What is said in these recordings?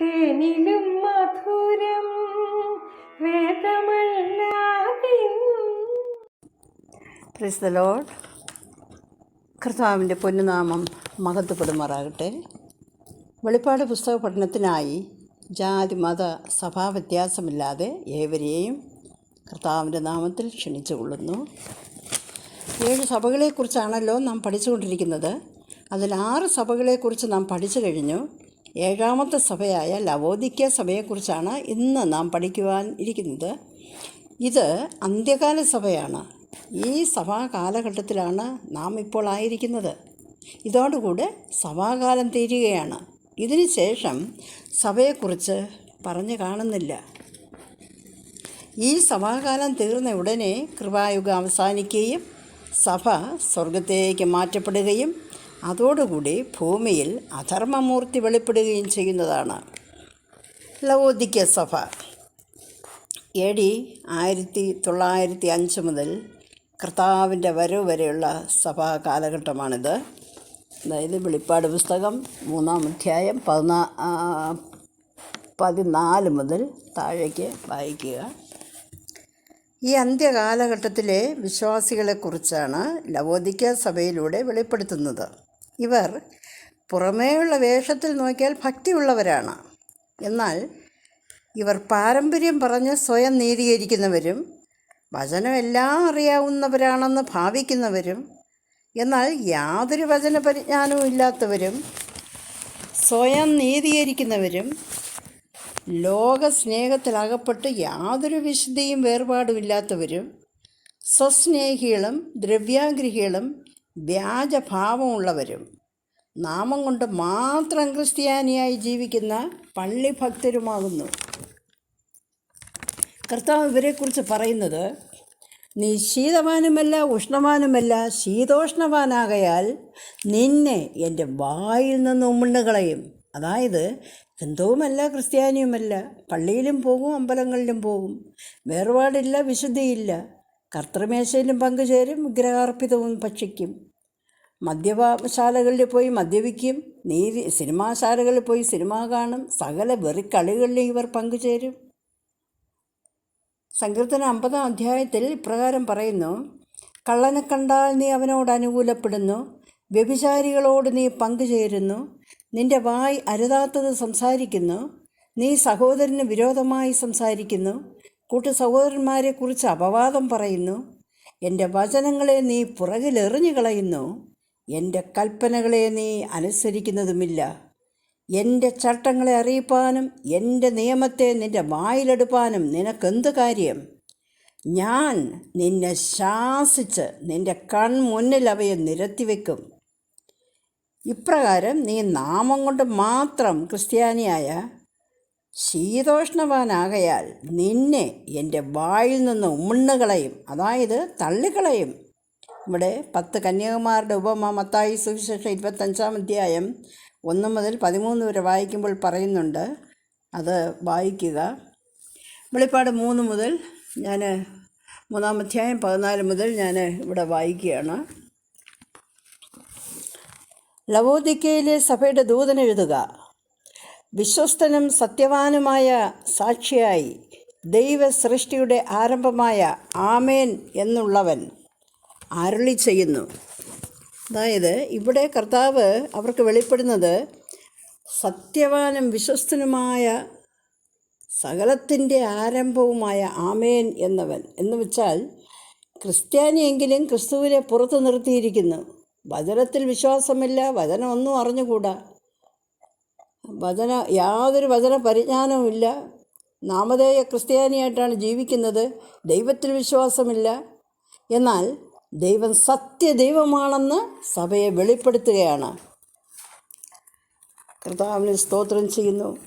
തേനിലും മധുരം വേദമല്ലാതെ പ്രിസ് the load കർത്താവിന്റെ പൊന്നുനാമം മഹത്വപ്പെടുമാറാകട്ടെ. വെളിപ്പാട് പുസ്തക പഠനത്തിനായി ജാതി മത സഭാ വ്യത്യാസമില്ലാതെ ഏവരെയും കർത്താവിന്റെ നാമത്തിൽ ക്ഷണിച്ചു കൊള്ളുന്നു ഏഴ് സഭകളെക്കുറിച്ചാണല്ലോ നാം പഠിച്ചുകൊണ്ടിരിക്കുന്നത്. അതിൽ ആറ് സഭകളെക്കുറിച്ച് നാം പഠിച്ചു കഴിഞ്ഞു. ഏഴാമത്തെ സഭയായ ലവോദിക്ക സഭയെക്കുറിച്ചാണ് ഇന്ന് നാം പഠിക്കുവാൻ ഇരിക്കുന്നത്. ഇത് അന്ത്യകാല സഭയാണ്. ഈ സഭാ കാലഘട്ടത്തിലാണ് നാം ഇപ്പോൾ ആയിരിക്കുന്നത്. ഇതോടുകൂടെ സഭാകാലം തീരുകയാണ്. ഇതിനു ശേഷം സഭയെക്കുറിച്ച് പറഞ്ഞു കാണുന്നില്ല. ഈ സഭാകാലം തീർന്ന ഉടനെ കൃപായുഗം അവസാനിക്കുകയും സഭ സ്വർഗത്തേക്ക് മാറ്റപ്പെടുകയും അതോടുകൂടി ഭൂമിയിൽ അധർമ്മമൂർത്തി വെളിപ്പെടുകയും ചെയ്യുന്നതാണ്. ലവോദിക്ക സഭ. എ ഡി ആയിരത്തി തൊള്ളായിരത്തി അഞ്ച് മുതൽ കർത്താവിന്റെ വരവ് വരെയുള്ള സഭാ കാലഘട്ടമാണിത്. അതായത് വെളിപ്പാട് പുസ്തകം മൂന്നാം അധ്യായം പതിനാ പതിനാല് മുതൽ താഴേക്ക് വായിക്കുക. ഈ അന്ത്യകാലഘട്ടത്തിലെ വിശ്വാസികളെക്കുറിച്ചാണ് ലവോദിക്ക സഭയിലൂടെ വെളിപ്പെടുത്തുന്നത്. ഇവർ പുറമേയുള്ള വേഷത്തിൽ നോക്കിയാൽ ഭക്തിയുള്ളവരാണ്. എന്നാൽ ഇവർ പാരമ്പര്യം പറഞ്ഞ് സ്വയം നീതീകരിക്കുന്നവരും വചനമെല്ലാം അറിയാവുന്നവരാണെന്ന് ഭാവിക്കുന്നവരും എന്നാൽ യാതൊരു വചന പരിജ്ഞാനവും ഇല്ലാത്തവരും സ്വയം നീതീകരിക്കുന്നവരും ലോകസ്നേഹത്തിലകപ്പെട്ട് യാതൊരു വിശുദ്ധിയും വേർപാടുമില്ലാത്തവരും സ്വസ്നേഹികളും ദ്രവ്യാഗ്രഹികളും വ്യാജഭാവമുള്ളവരും നാമം കൊണ്ട് മാത്രം ക്രിസ്ത്യാനിയായി ജീവിക്കുന്ന പള്ളിഭക്തരുമാകുന്നു. കർത്താവ് ഇവരെക്കുറിച്ച് പറയുന്നത് നീ ശീതവാനുമല്ല ഉഷ്ണവാനുമല്ല ശീതോഷ്ണവാനാകയാൽ നിന്നെ എന്റെ വായിൽ നിന്ന് ഉമ്മിണ്ണുകളയും. അതായത് ഹിന്ദുവുമല്ല ക്രിസ്ത്യാനിയുമല്ല പള്ളിയിലും പോകും അമ്പലങ്ങളിലും പോകും വേർപാടില്ല വിശുദ്ധിയില്ല. കർത്തൃമേശയിലും പങ്കുചേരും വിഗ്രഹാർപ്പിതവും ഭക്ഷിക്കും. മദ്യപാശാലകളിൽ പോയി മദ്യപിക്കും. നീതി സിനിമാശാലകളിൽ പോയി സിനിമ കാണും. സകല വെറിക്കളികളിലും ഇവർ പങ്കുചേരും. സങ്കീർത്തന അമ്പതാം അധ്യായത്തിൽ ഇപ്രകാരം പറയുന്നു കള്ളനെ കണ്ടാൽ നീ അവനോട് അനുകൂലപ്പെടുന്നു. വ്യഭിചാരികളോട് നീ പങ്കുചേരുന്നു. നിന്റെ വായ് അരുതാത്തത് സംസാരിക്കുന്നു. നീ സഹോദരന് വിരോധമായി സംസാരിക്കുന്നു. കൂട്ടു സഹോദരന്മാരെക്കുറിച്ച് അപവാദം പറയുന്നു. എന്റെ വചനങ്ങളെ നീ പുറകിലെറിഞ്ഞു കളയുന്നു എന്റെ കൽപ്പനകളെ നീ അനുസരിക്കുന്നതുമില്ല. എന്റെ ചട്ടങ്ങളെ അറിയിപ്പാനും എന്റെ നിയമത്തെ നിന്റെ വായിലെടുപ്പാനും നിനക്കെന്ത് കാര്യം? ഞാൻ നിന്നെ ശാസിച്ച് നിന്റെ കൺമുന്നിൽ അവയെ നിരത്തിവെക്കും. ഇപ്രകാരം നീ നാമം കൊണ്ട് മാത്രം ക്രിസ്ത്യാനിയായ ശീതോഷ്ണവാനാകയാൽ നിന്നെ എന്റെ വായിൽ നിന്ന് ഉമ്മുണ്ണുകളയും അതായത് തള്ളിക്കളയും. ഇവിടെ പത്ത് കന്യാകുമാരുടെ ഉപമ മത്തായി സുവിശേഷം ഇരുപത്തഞ്ചാം അധ്യായം ഒന്ന് മുതൽ പതിമൂന്ന് വരെ വായിക്കുമ്പോൾ പറയുന്നുണ്ട്. അത് വായിക്കുക. വെളിപ്പാട് മൂന്ന് മുതൽ ഞാൻ മൂന്നാം അധ്യായം പതിനാല് മുതൽ ഞാൻ ഇവിടെ വായിക്കുകയാണ്. ലവോദിക്കയിലെ സഭയുടെ ദൂതൻ എഴുതുക വിശ്വസ്തനും സത്യവാനുമായ സാക്ഷിയായി ദൈവ സൃഷ്ടിയുടെ ആരംഭമായ ആമേൻ എന്നുള്ളവൻ. അരുളി ചെയ്യുന്നു. അതായത് ഇവിടെ കർത്താവ് അവർക്ക് വെളിപ്പെടുന്നത് സത്യവാനും വിശ്വസ്തനുമായ സകലത്തിന്റെ ആരംഭവുമായ ആമേൻ എന്നവൻ. എന്ന് വെച്ചാൽ ക്രിസ്ത്യാനിയെങ്കിലും ക്രിസ്തുവിനെ പുറത്തു നിർത്തിയിരിക്കുന്നു. വചനത്തിൽ വിശ്വാസമില്ല വചനമൊന്നും അറിഞ്ഞുകൂടാ. വചന യാതൊരു വചന പരിജ്ഞാനവുമില്ല. നാമധേയ ക്രിസ്ത്യാനിയായിട്ടാണ് ജീവിക്കുന്നത്. ദൈവത്തിൽ വിശ്വാസമില്ല. എന്നാൽ ദൈവം സത്യദൈവമാണെന്ന് സഭയെ വെളിപ്പെടുത്തുകയാണ്. കർത്താവിന് സ്തോത്രം ചെയ്യുന്നു.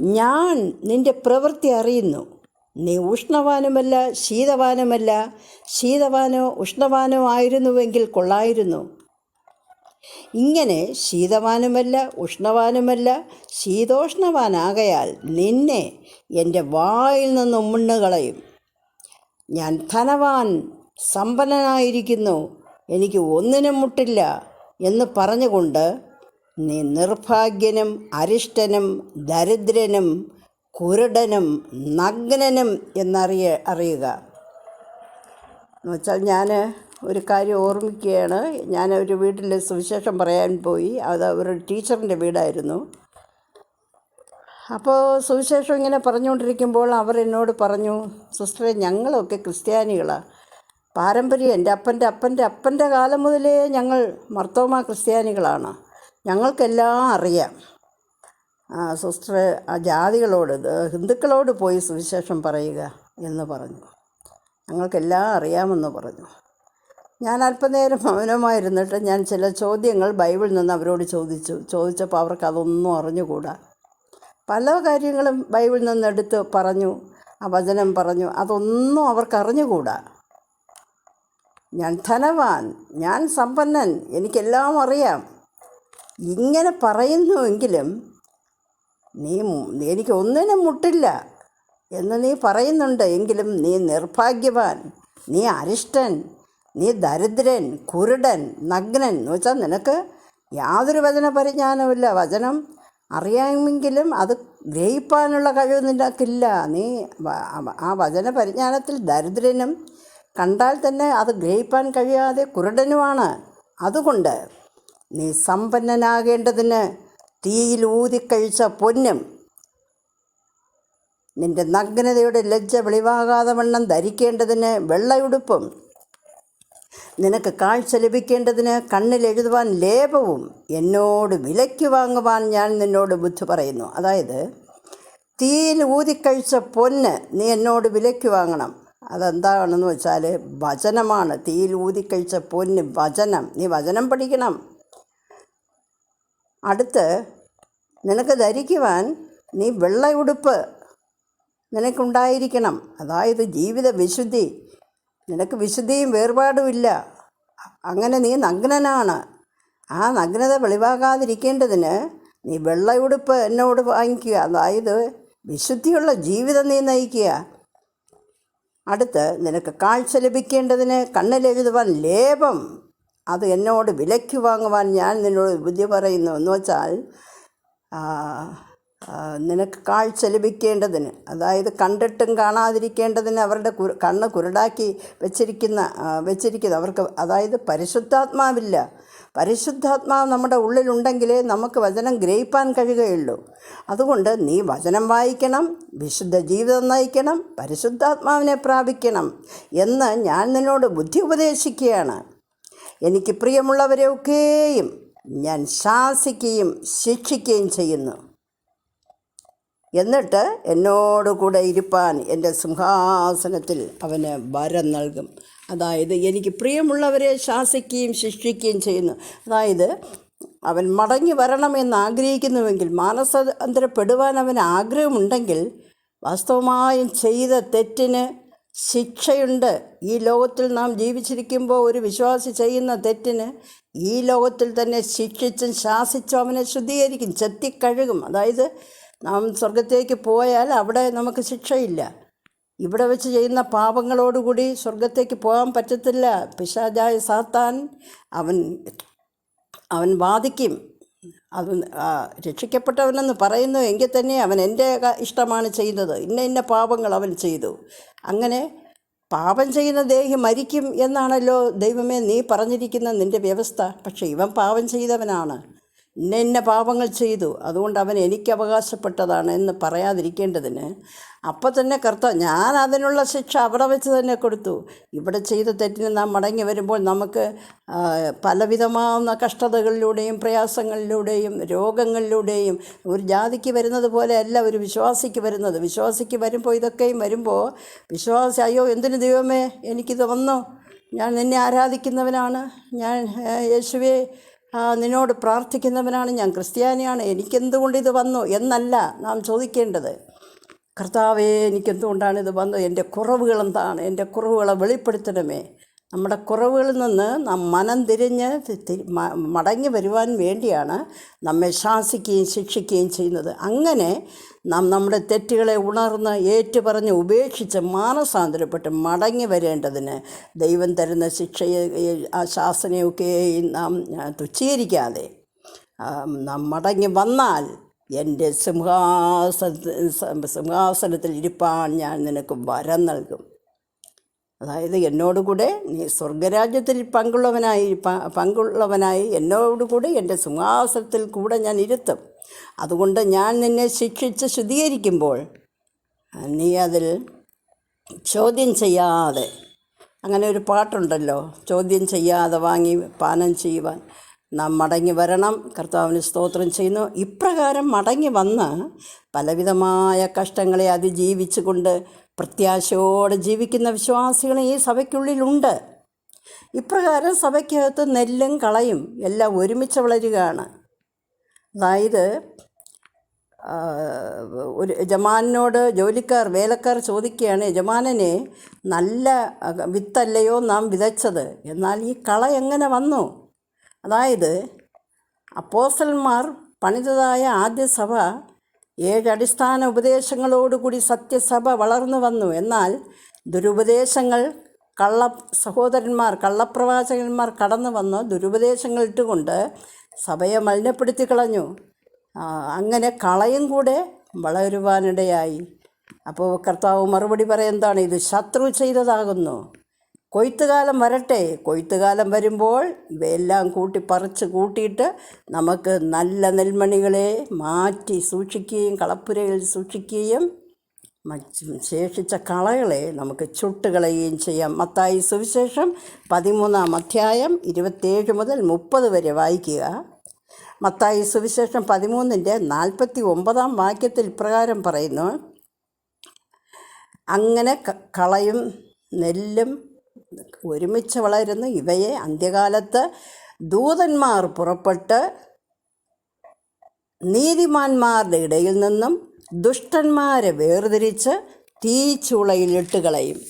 ഞാൻ നിന്റെ പ്രവൃത്തി അറിയുന്നു. നീ ഉഷ്ണവാനുമല്ല ശീതവാനുമല്ല. ശീതവാനോ ഉഷ്ണവാനോ ആയിരുന്നുവെങ്കിൽ കൊള്ളായിരുന്നു. ഇങ്ങനെ ശീതവാനുമല്ല ഉഷ്ണവാനുമല്ല ശീതോഷ്ണവാനാകയാൽ നിന്നെ എന്റെ വായിൽ നിന്നും മുണ്ണുകളയും ഞാൻ ധനവാൻ സമ്പന്നനായിരിക്കുന്നു. എനിക്ക് ഒന്നിനും മുട്ടില്ല എന്ന് പറഞ്ഞുകൊണ്ട് നീ നിർഭാഗ്യനും അരിഷ്ടനും ദരിദ്രനും കുരുടനും നഗ്നനും എന്നറിയ അറിയുക. എന്നുവെച്ചാൽ ഞാൻ ഒരു കാര്യം ഓർമ്മിക്കുകയാണ്. ഞാൻ ഒരു വീട്ടിൽ സുവിശേഷം പറയാൻ പോയി. അത് അവരുടെ ടീച്ചറിന്റെ വീടായിരുന്നു. അപ്പോൾ സുവിശേഷം ഇങ്ങനെ പറഞ്ഞുകൊണ്ടിരിക്കുമ്പോൾ അവർ എന്നോട് പറഞ്ഞു സിസ്റ്ററെ ഞങ്ങളൊക്കെ ക്രിസ്ത്യാനികളാണ് പാരമ്പര്യം എന്റെ അപ്പന്റെ അപ്പന്റെ അപ്പന്റെ കാലം മുതലേ ഞങ്ങൾ മർത്തോമ ക്രിസ്ത്യാനികളാണ്. ഞങ്ങൾക്കെല്ലാം അറിയാം. സിസ്റ്റർ ആ ജാതികളോട് ഹിന്ദുക്കളോട് പോയി സുവിശേഷം പറയുക എന്ന് പറഞ്ഞു. ഞങ്ങൾക്കെല്ലാം അറിയാമെന്ന് പറഞ്ഞു. ഞാൻ അല്പനേരം മൗനമായിരുന്നിട്ട് ഞാൻ ചില ചോദ്യങ്ങൾ ബൈബിളിൽ നിന്ന് അവരോട് ചോദിച്ചു. ചോദിച്ചപ്പോൾ അവർക്ക് അതൊന്നും അറിഞ്ഞുകൂടാ. പല കാര്യങ്ങളും ബൈബിളിൽ നിന്ന് എടുത്ത് പറഞ്ഞു ആ വചനം പറഞ്ഞു. അതൊന്നും അവർക്ക് അറിഞ്ഞുകൂടാ. ഞാൻ ധനവാൻ ഞാൻ സമ്പന്നൻ എനിക്കെല്ലാം അറിയാം. ഇങ്ങനെ പറയുന്നുവെങ്കിലും നീ എനിക്കൊന്നിനും മുട്ടില്ല എന്ന് നീ പറയുന്നുണ്ട് എങ്കിലും നീ നിർഭാഗ്യവാൻ. നീ അരിഷ്ടൻ നീ ദരിദ്രൻ കുരുടൻ നഗ്നൻ. എന്ന് വെച്ചാൽ നിനക്ക് യാതൊരു വചന പരിജ്ഞാനമില്ല വചനം അറിയാമെങ്കിലും അത് ഗ്രഹിപ്പാനുള്ള കഴിവ് നിനക്കില്ല. നീ ആ വചന പരിജ്ഞാനത്തിൽ ദരിദ്രനും കണ്ടാൽ തന്നെ അത് ഗ്രഹിപ്പാൻ കഴിയാതെ കുരുടനുമാണ്. അതുകൊണ്ട് നീ സമ്പന്നനാകേണ്ടതിന് തീയിൽ ഊതിക്കഴിച്ച പൊന്നും നിന്റെ നഗ്നതയുടെ ലജ്ജ വെളിവാകാതെ വണ്ണം ധരിക്കേണ്ടതിന് വെള്ളയുടുപ്പും നിനക്ക് കാഴ്ച ലഭിക്കേണ്ടതിന് കണ്ണിൽ എഴുതുവാൻ ലേപവും എന്നോട് വിലയ്ക്ക് വാങ്ങുവാൻ ഞാൻ നിന്നോട് ബുദ്ധി പറയുന്നു. അതായത് തീയിൽ ഊതിക്കഴിച്ച പൊന്ന് നീ എന്നോട് വിലയ്ക്ക് വാങ്ങണം. അതെന്താണെന്ന് വെച്ചാൽ വചനമാണ്. തീയിൽ ഊതിക്കഴിച്ച പൊന്ന് വചനം. നീ വചനം പഠിക്കണം. അടുത്ത് നിനക്ക് ധരിക്കുവാൻ നീ വെള്ളയുടുപ്പ് നിനക്കുണ്ടായിരിക്കണം. അതായത് ജീവിത വിശുദ്ധി. നിനക്ക് വിശുദ്ധിയും വേർപാടുമില്ല അങ്ങനെ നീ നഗ്നനാണ്. ആ നഗ്നത വെളിവാകാതിരിക്കേണ്ടതിന് നീ വെള്ളയുടുപ്പ് എന്നോട് വാങ്ങിക്കുക. അതായത് വിശുദ്ധിയുള്ള ജീവിതം നീ നയിക്കുക. അടുത്ത് നിനക്ക് കാഴ്ച ലഭിക്കേണ്ടതിന് കണ്ണിലെഴുതുവാൻ ലേപം. അത് എന്നോട് വിലയ്ക്ക് വാങ്ങുവാൻ ഞാൻ നിന്നോട് ബുദ്ധി പറയുന്നു. എന്ന് വെച്ചാൽ നിനക്ക് കാഴ്ച ലഭിക്കേണ്ടതിന് അതായത് കണ്ടിട്ടും കാണാതിരിക്കേണ്ടതിന് അവരുടെ കുരു കണ്ണ് കുരുടാക്കി വെച്ചിരിക്കുന്ന വെച്ചിരിക്കുന്നത് വെച്ചിരിക്കുന്ന. അവർക്ക് അതായത് പരിശുദ്ധാത്മാവില്ല. പരിശുദ്ധാത്മാവ് നമ്മുടെ ഉള്ളിലുണ്ടെങ്കിലേ നമുക്ക് വചനം ഗ്രഹിപ്പാൻ കഴിയുകയുള്ളൂ. അതുകൊണ്ട് നീ വചനം വായിക്കണം വിശുദ്ധ ജീവിതം നയിക്കണം പരിശുദ്ധാത്മാവിനെ പ്രാപിക്കണം എന്ന് ഞാൻ നിന്നോട് ബുദ്ധി ഉപദേശിക്കുകയാണ്. എനിക്ക് പ്രിയമുള്ളവരെയൊക്കെയും ഞാൻ ശാസിക്കുകയും ശിക്ഷിക്കുകയും ചെയ്യുന്നു. എന്നിട്ട് എന്നോടുകൂടെ ഇരുപ്പാൻ എന്റെ സിംഹാസനത്തിൽ അവന് വരം നൽകും. അതായത് എനിക്ക് പ്രിയമുള്ളവരെ ശാസിക്കുകയും ശിക്ഷിക്കുകയും ചെയ്യുന്നു. അതായത് അവൻ മടങ്ങി വരണമെന്ന് ആഗ്രഹിക്കുന്നുവെങ്കിൽ മാനസാന്തരപ്പെടുവാൻ അവന് ആഗ്രഹമുണ്ടെങ്കിൽ വാസ്തവമായും ചെയ്ത തെറ്റിന് ശിക്ഷയുണ്ട്. ഈ ലോകത്തിൽ നാം ജീവിച്ചിരിക്കുമ്പോൾ ഒരു വിശ്വാസി ചെയ്യുന്ന തെറ്റിന് ഈ ലോകത്തിൽ തന്നെ ശിക്ഷിച്ചും ശാസിച്ചും അവനെ ശുദ്ധീകരിക്കും ചെത്തിക്കഴുകും. അതായത് നാം സ്വർഗത്തേക്ക് പോയാൽ അവിടെ നമുക്ക് ശിക്ഷയില്ല. ഇവിടെ വെച്ച് ചെയ്യുന്ന പാപങ്ങളോടുകൂടി സ്വർഗത്തേക്ക് പോകാൻ പറ്റത്തില്ല. പിശാചായ സാത്താൻ അവൻ അവൻ ബാധിക്കും അത് രക്ഷിക്കപ്പെട്ടവനെന്ന് പറയുന്നു. എങ്കിൽ തന്നെ അവൻ എന്റെ ഇഷ്ടമാണ് ചെയ്യുന്നത്. ഇന്ന ഇന്ന പാപങ്ങൾ അവൻ ചെയ്തു. അങ്ങനെ പാപം ചെയ്യുന്ന ദേഹി മരിക്കും എന്നാണല്ലോ ദൈവമേ നീ പറഞ്ഞിരിക്കുന്ന നിന്റെ വ്യവസ്ഥ. പക്ഷേ ഇവൻ പാപം ചെയ്തവനാണ്. ഇന്ന ഇന്ന പാപങ്ങൾ ചെയ്തു. അതുകൊണ്ട് അവൻ എനിക്ക് അവകാശപ്പെട്ടതാണ് എന്ന് പറയാതിരിക്കേണ്ടതിന് അപ്പം തന്നെ കർത്താവ് ഞാൻ അതിനുള്ള ശിക്ഷ അവിടെ വെച്ച് തന്നെ കൊടുത്തു. ഇവിടെ ചെയ്ത തെറ്റിന് നാം മടങ്ങി വരുമ്പോൾ നമുക്ക് പലവിധമാവുന്ന കഷ്ടതകളിലൂടെയും പ്രയാസങ്ങളിലൂടെയും രോഗങ്ങളിലൂടെയും ഒരു ജാതിക്ക് വരുന്നത് പോലെ അല്ല ഒരു വിശ്വാസിക്ക് വരുന്നത്. വിശ്വാസിക്ക് വരുമ്പോൾ ഇതൊക്കെയും വരുമ്പോൾ വിശ്വാസി അയ്യോ എന്തിനു ദൈവമേ എനിക്കിത് വന്നു? ഞാൻ നിന്നെ ആരാധിക്കുന്നവനാണ്. ഞാൻ യേശുവേ നിന്നോട് പ്രാർത്ഥിക്കുന്നവനാണ് ഞാൻ ക്രിസ്ത്യാനിയാണ് എനിക്കെന്തുകൊണ്ട് ഇത് വന്നു എന്നല്ല നാം ചോദിക്കേണ്ടത്. കർത്താവേ എനിക്കെന്തുകൊണ്ടാണ് ഇത് വന്നത്? എന്റെ കുറവുകൾ എന്താണ്? എന്റെ കുറവുകളെ വെളിപ്പെടുത്തണമേ. നമ്മുടെ കുറവുകളിൽ നിന്ന് നാം മനം തിരിഞ്ഞ് മടങ്ങി വരുവാൻ വേണ്ടിയാണ് നമ്മെ ശാസിക്കുകയും ശിക്ഷിക്കുകയും ചെയ്യുന്നത്. അങ്ങനെ നാം നമ്മുടെ തെറ്റുകളെ ഉണർന്ന് ഏറ്റുപറഞ്ഞ് ഉപേക്ഷിച്ച് മാനസാന്തരപ്പെട്ട് മടങ്ങി വരേണ്ടതിന് ദൈവം തരുന്ന ശിക്ഷയെ ആ ശാസനയൊക്കെ നാം തുച്ഛീകരിക്കാതെ നാം മടങ്ങി വന്നാൽ എന്റെ സിംഹാസന സിംഹാസനത്തിൽ ഇരിപ്പാൻ ഞാൻ നിനക്ക് വരം നൽകും. അതായത് എന്നോടുകൂടെ നീ സ്വർഗരാജ്യത്തിൽ പങ്കുള്ളവനായി പങ്കുള്ളവനായി എന്നോടുകൂടെ എന്റെ സിംഹാസനത്തിൽ കൂടെ ഞാൻ ഇരുത്തും. അതുകൊണ്ട് ഞാൻ നിന്നെ ശിക്ഷിച്ച് ശുദ്ധീകരിക്കുമ്പോൾ നീ അതിൽ ചോദ്യം ചെയ്യാതെ അങ്ങനെ ഒരു പാട്ടുണ്ടല്ലോ ചോദ്യം ചെയ്യാതെ വാങ്ങി പാനം ചെയ്യുവാൻ. നാം മടങ്ങി വരണം. കർത്താവിന് സ്തോത്രം ചെയ്യുന്നു. ഇപ്രകാരം മടങ്ങി വന്ന് പലവിധമായ കഷ്ടങ്ങളെ അതിജീവിച്ചുകൊണ്ട് പ്രത്യാശയോടെ ജീവിക്കുന്ന വിശ്വാസികൾ ഈ സഭയ്ക്കുള്ളിലുണ്ട് ഇപ്രകാരം സഭയ്ക്കകത്ത് നെല്ലും കളയും എല്ലാം ഒരുമിച്ച് വളരുകയാണ്. അതായത് ഒരു യജമാനോട് ജോലിക്കാർ വേലക്കാർ ചോദിക്കുകയാണ് യജമാനനെ നല്ല വിത്തല്ലയോ നാം വിതച്ചത്? എന്നാൽ ഈ കള എങ്ങനെ വന്നു? അതായത് അപ്പോസ്റ്റന്മാർ പണിതതായ ആദ്യ സഭ ഏഴ് അടിസ്ഥാന ഉപദേശങ്ങളോടുകൂടി സത്യസഭ വളർന്നു വന്നു. എന്നാൽ ദുരുപദേശങ്ങൾ കള്ള സഹോദരന്മാർ കള്ളപ്രവാചകന്മാർ കടന്നു വന്ന് ദുരുപദേശങ്ങൾ ഇട്ടുകൊണ്ട് സഭയെ മലിനപ്പെടുത്തി കളഞ്ഞു. അങ്ങനെ കളയും കൂടെ വളരുവാനിടയായി. അപ്പോൾ കർത്താവ് മറുപടി പറയുന്നതാണ് ഇത്? ശത്രു ചെയ്തതാകുന്നു. കൊയ്ത്തുകാലം വരട്ടെ. കൊയ്ത്തുകാലം വരുമ്പോൾ ഇവയെല്ലാം കൂട്ടി പറിച്ച് കൂട്ടിയിട്ട് നമുക്ക് നല്ല നെൽമണികളെ മാറ്റി സൂക്ഷിക്കുകയും കളപ്പുരയിൽ സൂക്ഷിക്കുകയും ശേഷിച്ച കളകളെ നമുക്ക് ചുട്ടുകളയുകയും ചെയ്യാം. മത്തായി സുവിശേഷം പതിമൂന്നാം അധ്യായം ഇരുപത്തേഴ് മുതൽ മുപ്പത് വരെ വായിക്കുക. മത്തായി സുവിശേഷം പതിമൂന്നിന്റെ നാൽപ്പത്തി ഒമ്പതാം വാക്യത്തിൽ ഇപ്രകാരം പറയുന്നു അങ്ങനെ കളയും നെല്ലും ഒരുമിച്ച് വളരുന്നു ഇവയെ അന്ത്യകാലത്ത് ദൂതന്മാർ പുറപ്പെട്ട് നീതിമാന്മാരുടെ ഇടയിൽ നിന്നും ദുഷ്ടന്മാരെ വേർതിരിച്ച് തീച്ചുളയിലിട്ട് കളയും.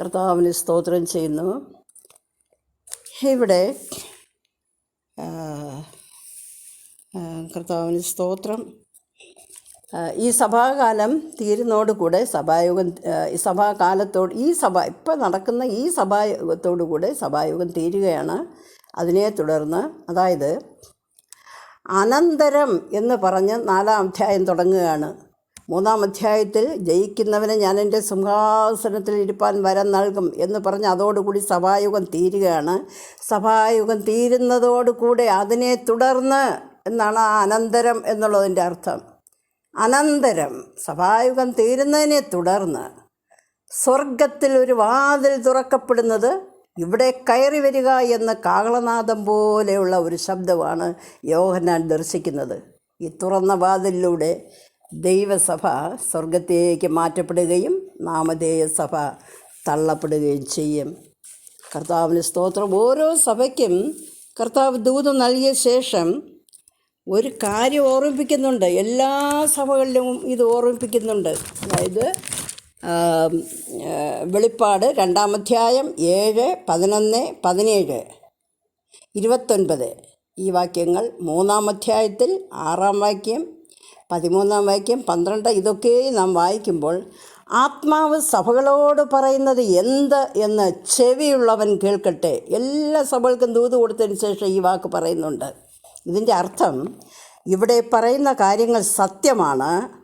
കർത്താവിന് സ്തോത്രം ചെയ്യുന്നു. ഇവിടെ കർത്താവിന് സ്തോത്രം. ഈ സഭാകാലം തീരുന്നതോടുകൂടെ സഭായുഗം ഈ സഭാകാലത്തോട് ഈ സഭ ഇപ്പം നടക്കുന്ന ഈ സഭായുഗത്തോടു കൂടെ സഭായുഗം തീരുകയാണ്. അതിനെ തുടർന്ന് അതായത് അനന്തരം എന്ന് പറഞ്ഞ് നാലാം അധ്യായം തുടങ്ങുകയാണ്. മൂന്നാം അധ്യായത്തിൽ ജയിക്കുന്നവനെ ഞാൻ എന്റെ സിംഹാസനത്തിൽ ഇരുപ്പാൻ വരം നൽകും എന്ന് പറഞ്ഞ് അതോടുകൂടി സഭായുഗം തീരുകയാണ്. സഭായുഗം തീരുന്നതോടുകൂടെ അതിനെ തുടർന്ന് എന്നാണ് ആ അനന്തരം എന്നുള്ളതിന്റെ അർത്ഥം. അനന്തരം സഭായുഗം തീരുന്നതിനെ തുടർന്ന് സ്വർഗത്തിൽ ഒരു വാതിൽ തുറക്കപ്പെടുന്നത് ഇവിടെ കയറി വരിക എന്ന കാകളനാദം പോലെയുള്ള ഒരു ശബ്ദമാണ് യോഹനാൻ ദർശിക്കുന്നത്. ഈ തുറന്ന വാതിലിലൂടെ ദൈവസഭ സ്വർഗത്തേക്ക് മാറ്റപ്പെടുകയും നാമധേയ സഭ തള്ളപ്പെടുകയും ചെയ്യും. കർത്താവിന് സ്തോത്രം. ഓരോ സഭയ്ക്കും കർത്താവ് ദൂതം നൽകിയ ശേഷം ഒരു കാര്യം ഓർമ്മിപ്പിക്കുന്നുണ്ട്. എല്ലാ സഭകളിലും ഇത് ഓർമ്മിപ്പിക്കുന്നുണ്ട്. അതായത് വെളിപ്പാട് രണ്ടാമധ്യായം ഏഴ് പതിനൊന്ന് പതിനേഴ് ഇരുപത്തൊൻപത്. ഈ വാക്യങ്ങൾ മൂന്നാം അധ്യായത്തിൽ ആറാം വാക്യം പതിമൂന്നാം വാക്യം പന്ത്രണ്ട് ഇതൊക്കെ നാം വായിക്കുമ്പോൾ ആത്മാവ് സഭകളോട് പറയുന്നത് എന്ത് എന്ന് ചെവിയുള്ളവൻ കേൾക്കട്ടെ. എല്ലാ സഭകൾക്കും ദൂത് കൊടുത്തതിന് ശേഷം ഈ വാക്ക് പറയുന്നുണ്ട്. ഇതിന്റെ അർത്ഥം ഇവിടെ പറയുന്ന കാര്യങ്ങൾ സത്യമാണ്.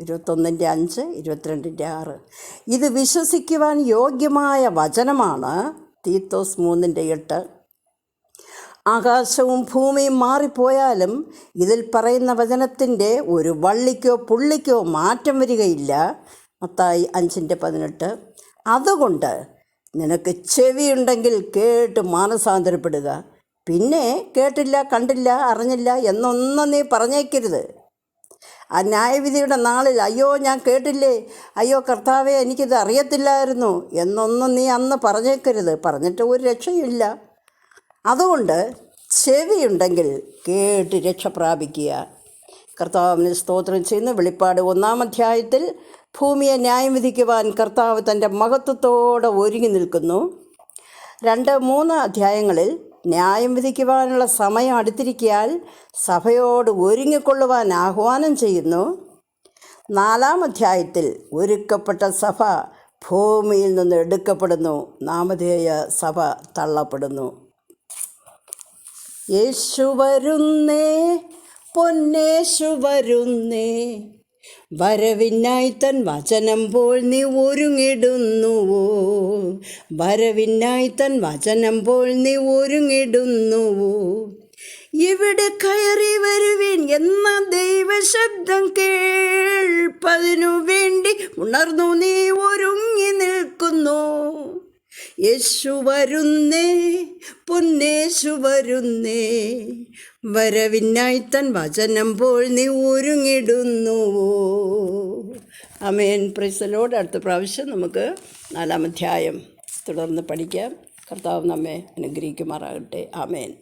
ഇരുപത്തൊന്നിന്റെ അഞ്ച് ഇരുപത്തിരണ്ടിന്റെ ആറ്. ഇത് വിശ്വസിക്കുവാൻ യോഗ്യമായ വചനമാണ് തീത്തോസ് മൂന്നിന്റെ എട്ട്. ആകാശവും ഭൂമിയും മാറിപ്പോയാലും ഇതിൽ പറയുന്ന വചനത്തിന്റെ ഒരു വള്ളിക്കോ പുള്ളിക്കോ മാറ്റം വരികയില്ല. മത്തായി അഞ്ചിന്റെ പതിനെട്ട്. അതുകൊണ്ട് നിനക്ക് ചെവിയുണ്ടെങ്കിൽ കേട്ട് മാനസാന്തരപ്പെടുക. പിന്നെ കേട്ടില്ല കണ്ടില്ല അറിഞ്ഞില്ല എന്നൊന്നും നീ പറഞ്ഞേക്കരുത്. ആ ന്യായവിധിയുടെ നാളിൽ അയ്യോ ഞാൻ കേട്ടില്ലേ? അയ്യോ കർത്താവെ എനിക്കിത് അറിയത്തില്ലായിരുന്നു എന്നൊന്നും നീ അന്ന് പറഞ്ഞേക്കരുത്. പറഞ്ഞിട്ട് ഒരു രക്ഷയില്ല അതുകൊണ്ട് ചെവിയുണ്ടെങ്കിൽ കേട്ട് രക്ഷ പ്രാപിക്കുക. കർത്താവിന് സ്തോത്രം ചെയ്യുന്ന. വെളിപ്പാട് ഒന്നാം അധ്യായത്തിൽ ഭൂമിയെ ന്യായം വിധിക്കുവാൻ കർത്താവ് തന്റെ മഹത്വത്തോടെ ഒരുങ്ങി നിൽക്കുന്നു. രണ്ട് മൂന്ന് അധ്യായങ്ങളിൽ ന്യായം വിധിക്കുവാനുള്ള സമയം അടുത്തിരിക്കാൻ സഭയോട് ഒരുങ്ങിക്കൊള്ളുവാൻ ആഹ്വാനം ചെയ്യുന്നു. നാലാം അധ്യായത്തിൽ ഒരുക്കപ്പെട്ട സഭ ഭൂമിയിൽ നിന്ന് എടുക്കപ്പെടുന്നു. നാമധേയ സഭ തള്ളപ്പെടുന്നു. യേശു വരുന്നേ പൊന്നേശു വരുന്നേ. വരവിനായി തൻ വചനം പോൽ നീ ഒരുങ്ങിടുന്നുവോ? വരവിനായി തൻ വചനം പോൽ നീ ഒരുങ്ങിടുന്നുവോ? ഇവിടെ കയറി വരുവിൻ എന്ന ദൈവശബ്ദം കേൾപ്പതിനു വേണ്ടി ഉണർന്നു നീ ഒരുങ്ങി നിൽക്കുന്നു. യേശു വരുന്നേ പൊന്നേശു വരുന്നേ. വരവിനായി തൻ വചനം പോൽ നീ ഒരുങ്ങിടുന്നുവോ അമേൻ പ്രൈസലോട് അടുത്ത പ്രാവശ്യം നമുക്ക് നാലാം അധ്യായം തുടർന്ന് പഠിക്കാം. കർത്താവ് നമ്മെ അനുഗ്രഹിക്കുമാറാകട്ടെ. ആമേൻ.